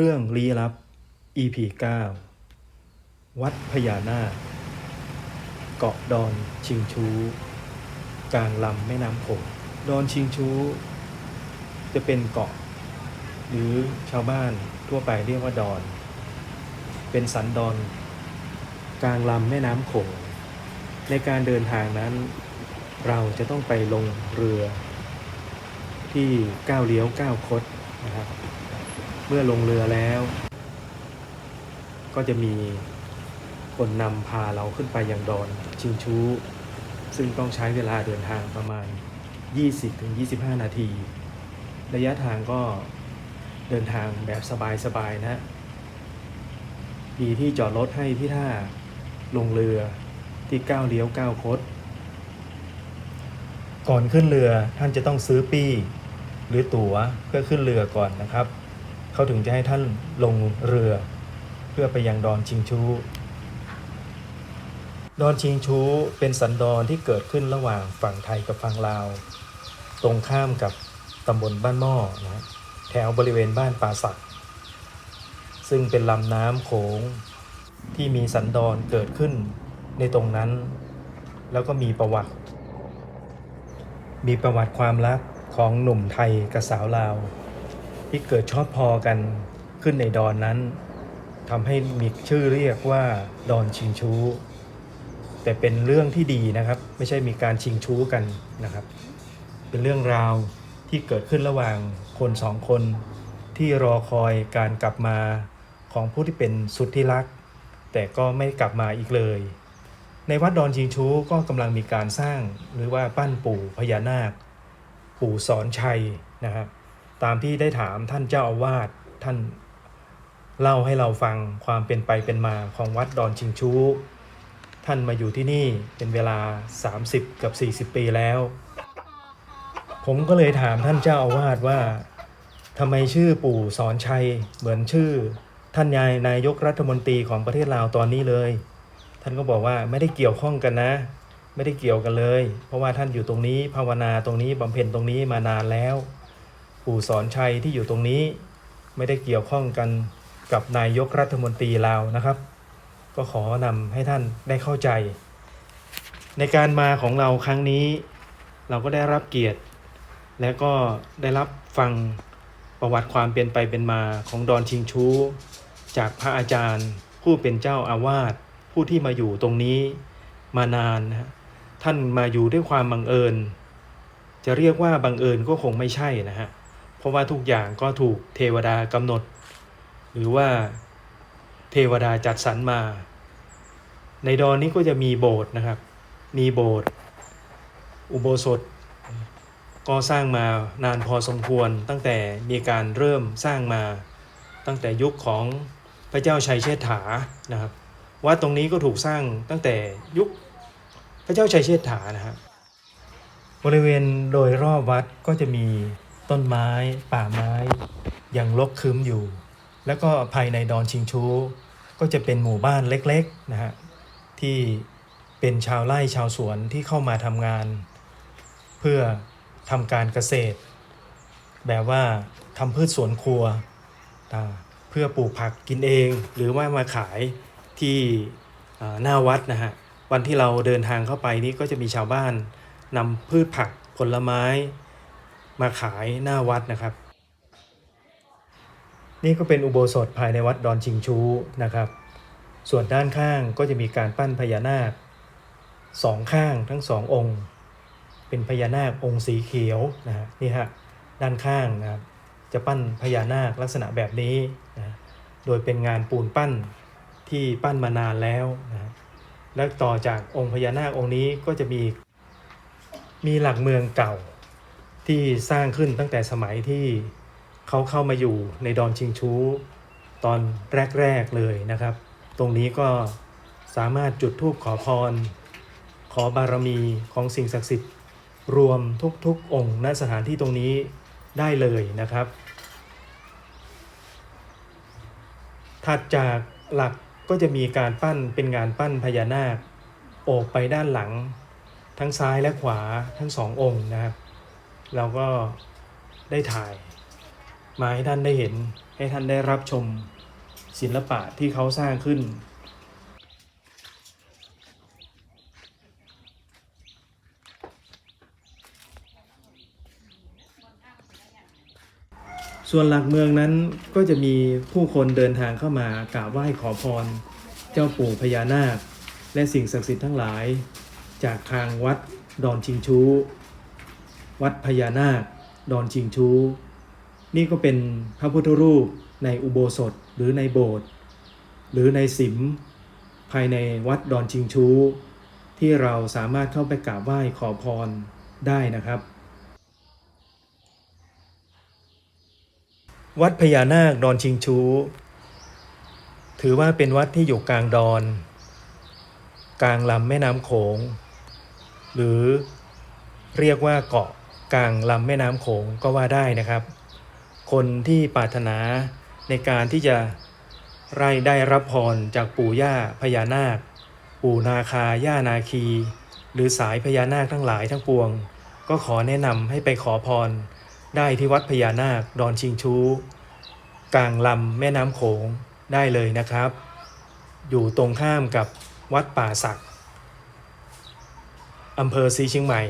เรื่องลี้ลับ EP 9 วัดพญานาค เกาะดอนชิงชูกลางลำแม่น้ำโขงดอนชิงชูจะเป็นเกาะ หรือชาวบ้านทั่วไปเรียกว่าดอน เป็นสันดอน กลางลำแม่น้ำโขงในการเดินทางนั้น เราจะต้องไปลงเรือ ที่ก้าวเลี้ยวก้าวคดนะครับ เมื่อลงเรือแล้ว ก็จะมีคนนำพาเราขึ้นไปยังดอนชิงชูซึ่งต้องใช้เวลาเดินทางประมาณ 20-25 นาที ระยะทางก็เดินทางแบบสบายๆนะ มีที่จอดรถให้ที่ท่าลงเรือที่ก้าวเลี้ยวก้าวคด ก่อนขึ้นเรือท่านจะต้องซื้อปี้ หรือตั๋วเพื่อขึ้นเรือก่อนนะครับ เขาถึงจะให้ท่านลงเรือ เพื่อไปยังดอนชิงชูดอนชิงชูเป็นสันดอนที่เกิดขึ้นระหว่างฝั่งไทยกับฝั่งลาว ตรงข้ามกับตำบลบ้านหม้อนะแถวบริเวณบ้านป่าสัก ซึ่งเป็นลำน้ำโขงที่มีสันดอนเกิดขึ้นในตรงนั้น แล้วก็มีประวัติ มีประวัติความรักของหนุ่มไทยกับสาวลาว ที่เกิดชอบพอกันขึ้นในดอนนั้นทำให้มีชื่อเรียกว่าดอนชิงชูแต่เป็นเรื่องที่ดีนะครับ ไม่ใช่มีการชิงชู้กันนะครับ เป็นเรื่องราวที่เกิดขึ้นระหว่างคนสองคนที่รอคอยการกลับมาของผู้ที่เป็นสุดที่รัก แต่ก็ไม่กลับมาอีกเลย ในวัดดอนชิงชูก็กำลังมีการสร้างหรือว่าปั้นปู่พญานาค ปู่สอนชัยนะครับ ตามที่ได้ถามท่านเจ้าอาวาสท่านเล่าให้เราฟังความเป็นไปเป็นมาของวัดดอนชิงชูท่านมาอยู่ที่นี่เป็นเวลา 30 กับ 40 ปีแล้ว ผมก็เลยถามท่านเจ้าอาวาสว่าทำไมชื่อปู่สอนชัยเหมือนชื่อ ท่านยายนายกรัฐมนตรีของประเทศลาวตอนนี้เลย ท่านก็บอกว่าไม่ได้เกี่ยวข้องกันนะ ไม่ได้เกี่ยวกันเลย เพราะว่าท่านอยู่ตรงนี้ภาวนาตรงนี้บำเพ็ญตรงนี้มานานแล้ว ปู่สอนชัยที่อยู่ตรงนี้ ไม่ได้เกี่ยวข้องกันกับนายกรัฐมนตรีลาวนะครับ ก็ขอนำให้ท่านได้เข้าใจ ในการมาของเราครั้งนี้ เราก็ได้รับเกียรติ และก็ได้รับฟังประวัติความเป็นไปเป็นมาของดอนชิงชูจากพระอาจารย์ ผู้เป็นเจ้าอาวาสผู้ที่มาอยู่ตรงนี้มานานนะท่านมาอยู่ด้วยความบังเอิญ จะเรียกว่าบังเอิญก็คงไม่ใช่นะฮะ ราะว่าทุกอย่างก็ถูกเทวดากำหนด หรือว่าเทวดาจัดสรรมา ในดอนนี้ก็จะมีโบสถ์นะครับ มีโบสถ์อุโบสถ ก็สร้างมานานพอสมควรตั้งแต่มีการเริ่มสร้างมาตั้งแต่ยุคของพระเจ้าชัยเชษฐานะครับวัดตรงนี้ก็ถูกสร้างตั้งแต่ยุคพระเจ้าชัยเชษฐานะครับบริเวณโดยรอบวัดก็จะมี ต้นไม้ ป่าไม้ ยังรกคึ้มอยู่ แล้วก็ภายในดอนชิงชู ก็จะเป็นหมู่บ้านเล็กๆนะฮะที่เป็นชาวไร่ชาวสวนที่เข้ามาทำงาน เพื่อทำการเกษตร แบบว่าทำพืชสวนครัว เพื่อปลูกผักกินเอง หรือว่ามาขายที่หน้าวัดนะฮะวันที่เราเดินทางเข้าไปนี่ก็จะมีชาวบ้านนำพืชผักผลไม้ มาขายหน้าวัดนะครับ นี่ก็เป็นอุโบสถภายในวัดดอนชิงชูนะครับ ส่วนด้านข้างก็จะมีการปั้นพญานาคสองข้างทั้งสององค์ เป็นพญานาคองค์สีเขียวนะฮะนี่ฮะด้านข้างนะครับจะปั้นพญานาคลักษณะแบบนี้นะโดยเป็นงานปูนปั้นที่ปั้นมานานแล้วนะและต่อจากองค์พญานาคองค์นี้ก็จะมีมีหลักเมืองเก่า ที่สร้างขึ้นตั้งแต่สมัยที่เขาเข้ามาอยู่ในดอนชิงชูตอนแรก ๆ เลยนะครับ ตรงนี้ก็สามารถจุดธูปขอพร ขอบารมีของสิ่งศักดิ์สิทธิ์ รวมทุก ๆ องค์ณสถานที่ตรงนี้ได้เลยนะครับ ถัดจากหลักก็จะมีการปั้นเป็นงานปั้นพญานาคโอบไปด้านหลัง ทั้งซ้ายและขวาทั้งสององค์นะครับ เราก็ได้ถ่าย มาให้ท่านได้เห็น ให้ท่านได้รับชมศิลปะที่เขาสร้างขึ้น ส่วนหลักเมืองนั้นก็จะมีผู้คนเดินทางเข้ามากราบไหว้ขอพร เจ้าปู่พญานาค และสิ่งศักดิ์สิทธิ์ทั้งหลาย จากทางวัดดอนชิงชู วัดพญานาค ดอนชิงชู นี่ก็เป็นพระพุทธรูปในอุโบสถหรือในโบสถ์หรือในสิม ภายในวัดดอนชิงชู ที่เราสามารถเข้าไปกราบไหว้ขอพรได้นะครับ วัดพญานาคดอนชิงชู ถือว่าเป็นวัดที่อยู่กลางดอน กลางลำแม่น้ำโขง หรือเรียกว่าเกาะ กลางลำแม่น้ำโขงก็ว่าได้นะครับ คนที่ปรารถนาในการที่จะไร่ได้รับพรจากปู่ย่าพญานาค ปู่นาคาย่านาคี หรือสายพญานาคทั้งหลายทั้งปวง ก็ขอแนะนำให้ไปขอพร ได้ที่วัดพญานาคดอนชิงชู กลางลำแม่น้ำโขงได้เลยนะครับ อยู่ตรงข้ามกับวัดป่าศักอำเภอศรีเชียงใหม่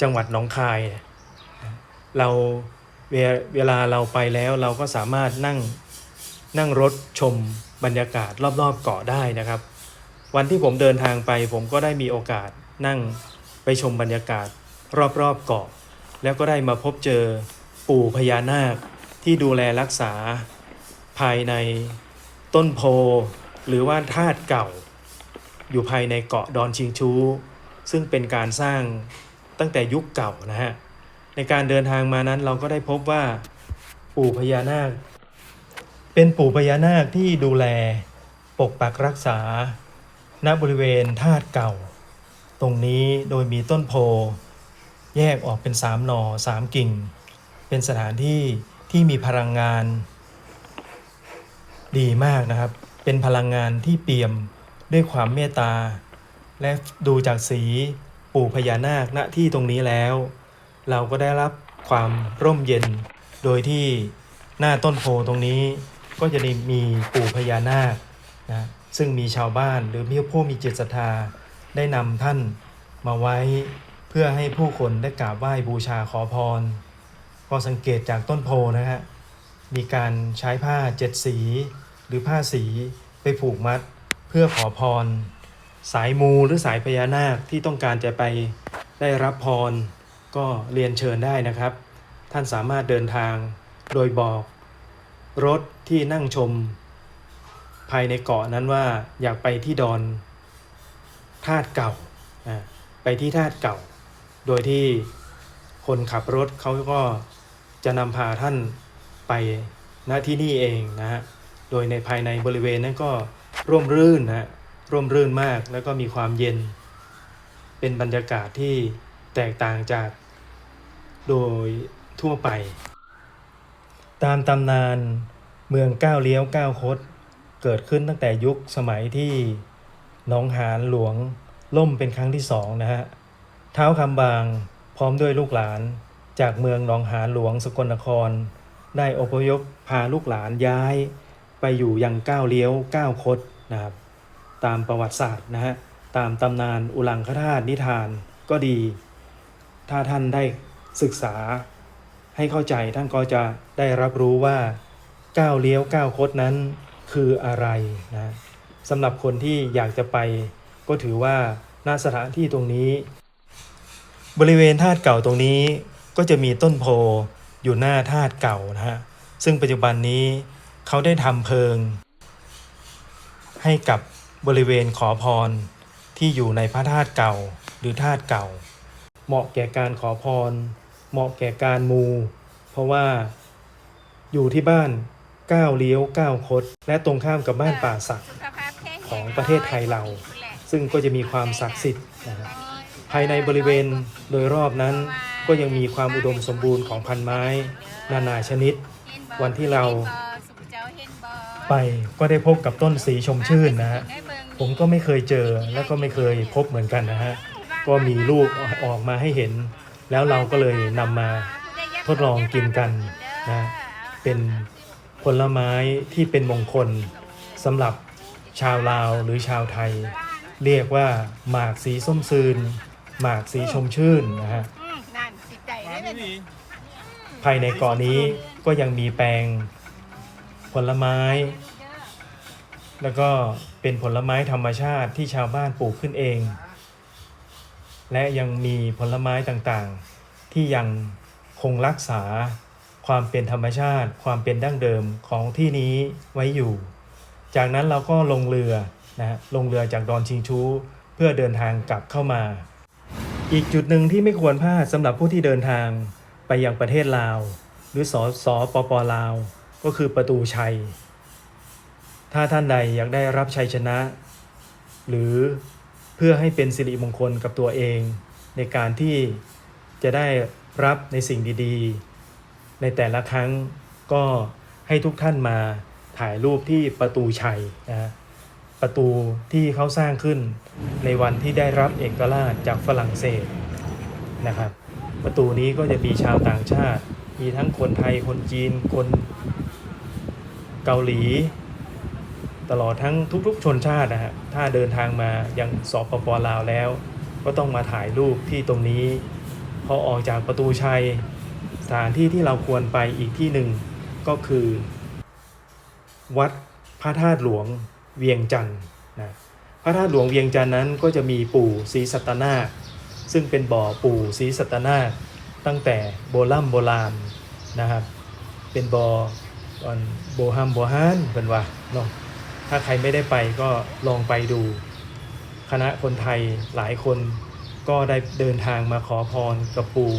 จังหวัดหนองคาย เราเวลาเราไปแล้วเราก็สามารถนั่งนั่งรถชมบรรยากาศรอบๆเกาะได้นะครับ วันที่ผมเดินทางไปผมก็ได้มีโอกาสนั่งไปชมบรรยากาศรอบๆเกาะ แล้วก็ได้มาพบเจอปู่พญานาคที่ดูแลรักษาภายในต้นโพ หรือว่าธาตุเก่า อยู่ภายในเกาะดอนชิงชู ซึ่งเป็นการสร้าง ตั้งแต่ยุคเก่านะฮะในการเดินทางมานั้นเราก็ได้พบว่าปู่พญานาค เป็นปู่พญานาคที่ดูแลปกปักรักษา ณบริเวณธาตุเก่า ตรงนี้โดยมีต้นโพแยกออกเป็นสามหน่อสามกิ่ง เป็นสถานที่ที่มีพลังงาน ดีมากนะครับ เป็นพลังงานที่เปี่ยมด้วยความเมตตา และดูจากสี ปู่พญานาคณที่ตรงนี้แล้ว เราก็ได้รับความร่มเย็น โดยที่หน้าต้นโพตรงนี้ก็จะมีปู่พญานาคนะซึ่งมีชาวบ้านหรือมีผู้มีจิตศรัทธาได้นำท่านมาไว้เพื่อให้ผู้คนได้กราบไหว้บูชาขอพรพอสังเกตจากต้นโพนะฮะมีการใช้ผ้าเจ็ดสี หรือผ้าสีไปผูกมัดเพื่อขอพร สายมูหรือสายพญานาคที่ต้องการจะไปได้รับพร ก็เรียนเชิญได้นะครับ ท่านสามารถเดินทางโดยบอก รถที่นั่งชม ภายในเกาะนั้นว่าอยากไปที่ดอนธาตุเก่าไปที่ธาตุเก่า โดยที่คนขับรถเขาก็จะนำพาท่านไปณที่นี่เองนะฮะโดยในภายในบริเวณนั้นก็ร่มรื่นนะฮะ ร่มรื่นมากแล้วก็มีความเย็น เป็นบรรยากาศที่แตกต่างจากโดยทั่วไป ตามตำนานเมืองก้าวเลี้ยวก้าวคดเกิดขึ้นตั้งแต่ยุคสมัยที่น้องหานหลวงล่มเป็นครั้งที่สองนะฮะเท้าคำบางพร้อมด้วยลูกหลานจากเมืองหนองหานหลวงสกลนคร ได้อพยพพาลูกหลานย้าย ไปอยู่ยังก้าวเลี้ยวก้าวคดนะครับ ตามประวัติศาสตร์นะฮะตามตำนานอุลังคธาตุนิทานก็ดี ถ้าท่านได้ศึกษาให้เข้าใจท่านก็จะได้รับรู้ว่าก้าวเลี้ยวก้าวคดนั้นคืออะไรนะสำหรับคนที่อยากจะไป ก็ถือว่าณสถานที่ตรงนี้ บริเวณธาตุเก่าตรงนี้ก็จะมีต้นโพอยู่หน้าธาตุเก่านะฮะซึ่งปัจจุบันนี้เขาได้ทำเพิง ให้กับ บริเวณขอพรที่อยู่ในพระธาตุเก่าหรือธาตุเก่า เหมาะแก่การขอพร เหมาะแก่การมู เพราะว่าอยู่ที่บ้านก้าวเลี้ยวก้าวคดและตรงข้ามกับบ้านป่าศักดิ์ของประเทศไทยเรา ซึ่งก็จะมีความศักดิ์สิทธิ์นะฮะภายในบริเวณโดยรอบนั้นก็ยังมีความอุดมสมบูรณ์ของพันไม้ นานาชนิด วันที่เราไปก็ได้พบกับต้นสีชมชื่นนะฮะ ผมก็ไม่เคยเจอแล้วก็ไม่เคยพบเหมือนกันนะฮะ ก็มีลูกออกมาให้เห็น แล้วเราก็เลยนำมาทดลองกินกันนะเป็นผลไม้ที่เป็นมงคลสำหรับชาวลาวหรือชาวไทย เรียกว่าหมากสีส้มซืนหมากสีชมชื่นนะฮะนั่นจิตใจได้เป็นภายในเกาะนี้ก็ยังมีแปลงผลไม้ แล้วก็เป็นผลไม้ธรรมชาติที่ชาวบ้านปลูกขึ้นเอง และยังมีผลไม้ต่างๆ ที่ยังคงรักษาความเป็นธรรมชาติ ความเป็นดั้งเดิมของที่นี้ไว้อยู่ จากนั้นเราก็ลงเรือนะฮะลงเรือจากดอนชิงชูเพื่อเดินทางกลับเข้ามา อีกจุดหนึ่งที่ไม่ควรพลาดสำหรับผู้ที่เดินทางไปยังประเทศลาว หรือสสปปลาว ก็คือประตูชัย ถ้าท่านใดอยากได้รับชัยชนะ หรือเพื่อให้เป็นสิริมงคลกับตัวเอง ในการที่จะได้รับในสิ่งดีๆ ในแต่ละครั้งก็ให้ทุกท่านมาถ่ายรูปที่ประตูชัยนะประตูที่เขาสร้างขึ้นในวันที่ได้รับเอกราชจากฝรั่งเศสนะครับ ประตูนี้ก็จะมีชาวต่างชาติ มีทั้งคนไทยคนจีนคนเกาหลี ตลอดทั้งทุกๆ ชนชาตินะฮะถ้าเดินทางมายังสปปลาวแล้ว ก็ต้องมาถ่ายรูปที่ตรงนี้ พอออกจากประตูชัย สถานที่ที่เราควรไปอีกที่หนึ่งก็คือ วัดพระธาตุหลวงเวียงจันทร์นะพระธาตุหลวงเวียงจันทร์นั้นก็จะมีปู่ศรีสัตนาคซึ่งเป็นบ่อปู่ศรีสัตนาคตั้งแต่โบราณโบราณนะครับ เป็นบ่อก่อนโบฮัมโบฮานเป็นว่าเนาะ ถ้าใครไม่ได้ไปก็ลองไปดู คณะคนไทยหลายคนก็ได้เดินทางมาขอพรกับปู่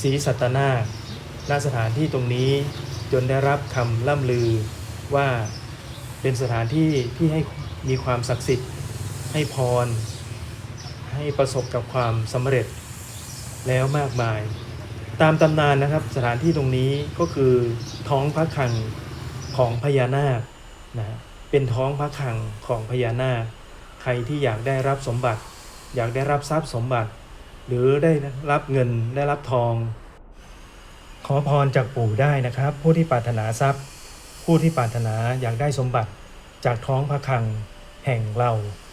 ศรีสัตนาณสถานที่ตรงนี้จนได้รับคำล่ำลือว่าเป็นสถานที่ที่ให้มีความศักดิ์สิทธิ์ ให้พร ให้ประสบกับความสำเร็จแล้วมากมาย ตามตำนานนะครับสถานที่ตรงนี้ก็คือท้องพระคลังของพญานาคนะฮะ เป็นท้องพระคลังของพญานาค ใครที่อยากได้รับสมบัติ อยากได้รับทรัพย์สมบัติ หรือได้รับเงินได้รับทอง ขอพรจากปู่ได้นะครับ ผู้ที่ปรารถนาทรัพย์ ผู้ที่ปรารถนาอยากได้สมบัติจากท้องพระคลัง แห่งเรา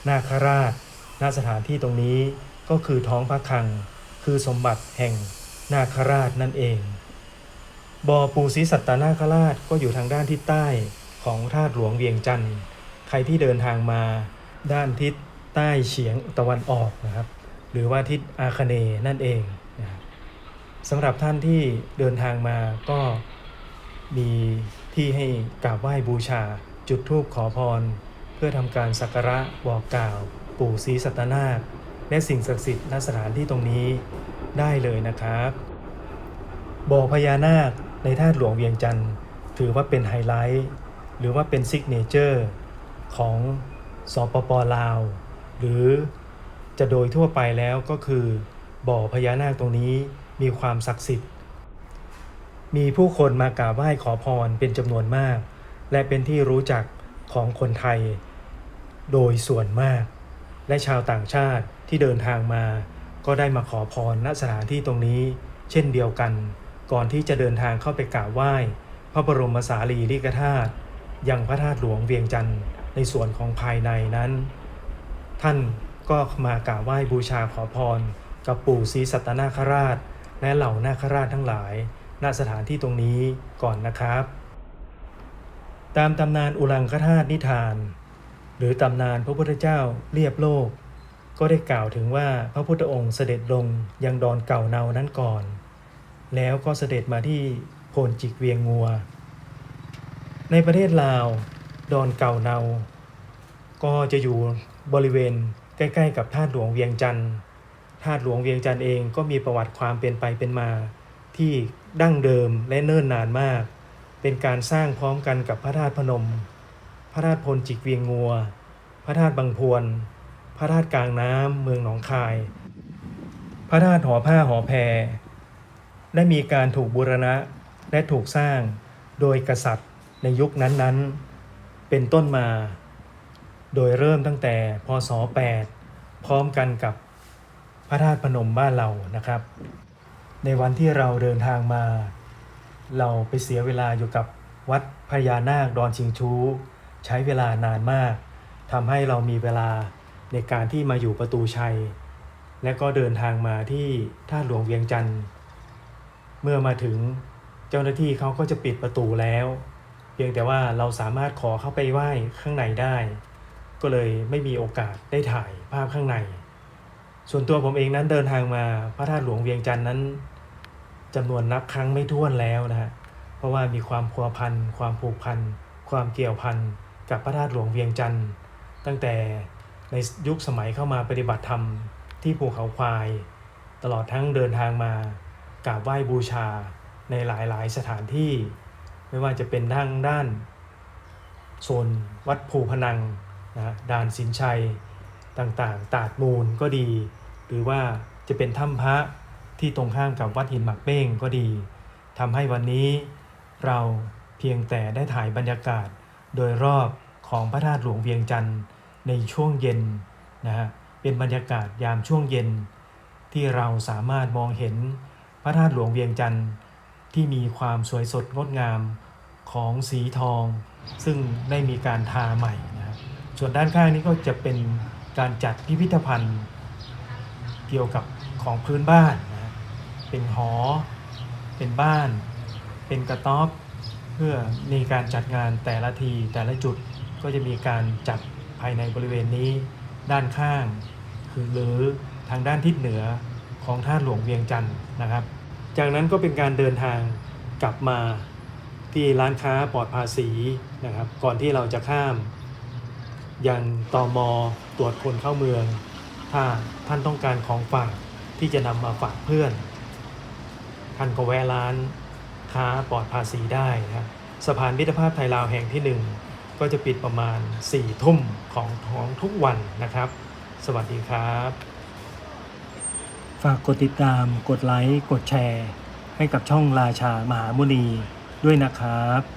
นาคราชณสถานที่ตรงนี้ก็คือท้องพระคลัง คือสมบัติแห่งนาคราชนั่นเองบ่อปูศรีสัตนาคราชก็อยู่ทางด้านทิศใต้ ของธาตหลวงเวียงจันทร์ ใครที่เดินทางมาด้านทิศใต้เฉียงตะวันออกนะครับ หรือว่าทิศอาคเนย์นั่นเองนะครับสำหรับท่านที่เดินทางมาก็มีที่ให้กราบไหว้บูชาจุดธูปขอพร เพื่อทำการสักการะบอกกล่าว ปู่ศรีสัตนาค และสิ่งศักดิ์สิทธิ์ณสถานที่ตรงนี้ได้เลยนะครับบ่อพญานาคในธาหลวงเวียงจันทร์ถือว่าเป็นไฮไลท์ หรือว่าเป็นซิกเนเจอร์ของสปปลาว หรือจะโดยทั่วไปแล้วก็คือ บ่อพญานาคตรงนี้มีความศักดิ์สิทธิ์ มีผู้คนมากราบไหว้ขอพรเป็นจำนวนมาก และเป็นที่รู้จักของคนไทย โดยส่วนมาก และชาวต่างชาติที่เดินทางมา ก็ได้มาขอพรณสถานที่ตรงนี้ เช่นเดียวกัน ก่อนที่จะเดินทางเข้าไปกราบไหว้ พระบรมสารีริกธาตุ ยังพระธาตุหลวงเวียงจันทร์ในส่วนของภายในนั้น ท่านก็มากราบไหว้บูชาขอพร กับปู่ศรีสัตนาคราช และเหล่านาคราชทั้งหลาย ณสถานที่ตรงนี้ก่อนนะครับ ตามตำนานอุลังคธาตุนิทาน หรือตำนานพระพุทธเจ้าเรียบโลก ก็ได้กล่าวถึงว่าพระพุทธองค์เสด็จลงยังดอนเก่าเนานั้นก่อน แล้วก็เสด็จมาที่โพนจิกเวียงงัว ในประเทศลาวดอนเก่าเนา ก็จะอยู่บริเวณใกล้ๆ กับธาตุหลวงเวียงจันทร์ธาตุหลวงเวียงจันทร์เองก็มีประวัติความเป็นไปเป็นมา ที่ดั้งเดิมและเนิ่นนานมาก เป็นการสร้างพร้อมกันกับพระธาตุพนม พระธาตุพลจิกเวียงงัว พระธาตุบางพวน พระธาตุกลางน้ำเมืองหนองคาย พระธาตุหอผ้าหอแพร ได้มีการถูกบูรณะและถูกสร้างโดยกษัตริย์ ในยุคนั้นๆ เป็นต้นมา โดยเริ่มตั้งแต่พศ 8 พร้อมกันกับพระธาตุพนมบ้านเรานะครับ ในวันที่เราเดินทางมา เราไปเสียเวลาอยู่กับวัดพญานาคดอนชิงชูใช้เวลานานมากทำให้เรามีเวลาในการที่มาอยู่ประตูชัย และก็เดินทางมาที่ท่าหลวงเวียงจันทร์ เมื่อมาถึงเจ้าหน้าที่เขาก็จะปิดประตูแล้ว เพียงแต่ว่าเราสามารถขอเข้าไปไหว้ข้างในได้ ก็เลยไม่มีโอกาสได้ถ่ายภาพข้างใน ส่วนตัวผมเองนั้นเดินทางมาพระธาตุหลวงเวียงจันทร์นั้นจำนวนนับครั้งไม่ถ้วนแล้วนะฮะเพราะว่ามีความพัวพันความผูกพันความเกี่ยวพันกับพระธาตุหลวงเวียงจันทร์ตั้งแต่ในยุคสมัยเข้ามาปฏิบัติธรรมที่ภูเขาควาย ตลอดทั้งเดินทางมากราบไหว้บูชาในหลายๆ สถานที่ ไม่ว่าจะเป็นทางด้านโซนวัดภูพนังนะฮะด่านสินชัยต่างๆ ตาดมูลก็ดี หรือว่าจะเป็นถ้ำพระที่ตรงข้ามกับวัดหินหมักเป้งก็ดีทำให้วันนี้เราเพียงแต่ได้ถ่ายบรรยากาศโดยรอบของพระธาตุหลวงเวียงจันทร์ในช่วงเย็นนะฮะเป็นบรรยากาศยามช่วงเย็น ที่เราสามารถมองเห็นพระธาตุหลวงเวียงจันทร์ ที่มีความสวยสดงดงามของสีทอง ซึ่งได้มีการทาใหม่นะครับส่วนด้านข้างนี้ก็จะเป็นการจัดพิพิธภัณฑ์เกี่ยวกับของพื้นบ้านนะเป็นหอ เป็นบ้าน เป็นกระต๊อบเพื่อในการจัดงานแต่ละทีแต่ละจุดก็จะมีการจัดภายในบริเวณนี้ด้านข้าง คือหรือทางด้านทิศเหนือของท่าหลวงเวียงจันทร์นะครับ จากนั้นก็เป็นการเดินทางกลับมาที่ร้านค้าปลอดภาษีนะครับ ก่อนที่เราจะข้ามยังตอมอตรวจคนเข้าเมือง ถ้าท่านต้องการของฝากที่จะนำมาฝากเพื่อน ท่านก็แวะร้านค้าปลอดภาษีได้นะครับสะพานมิตรภาพไทยลาวแห่งที่หนึ่งก็จะปิดประมาณ4ี่ทุ่มของท้องทุกวันนะครับ สวัสดีครับ ฝากกดติดตาม กดไลค์ กดแชร์ ให้กับช่องราชามหามุนีด้วยนะครับ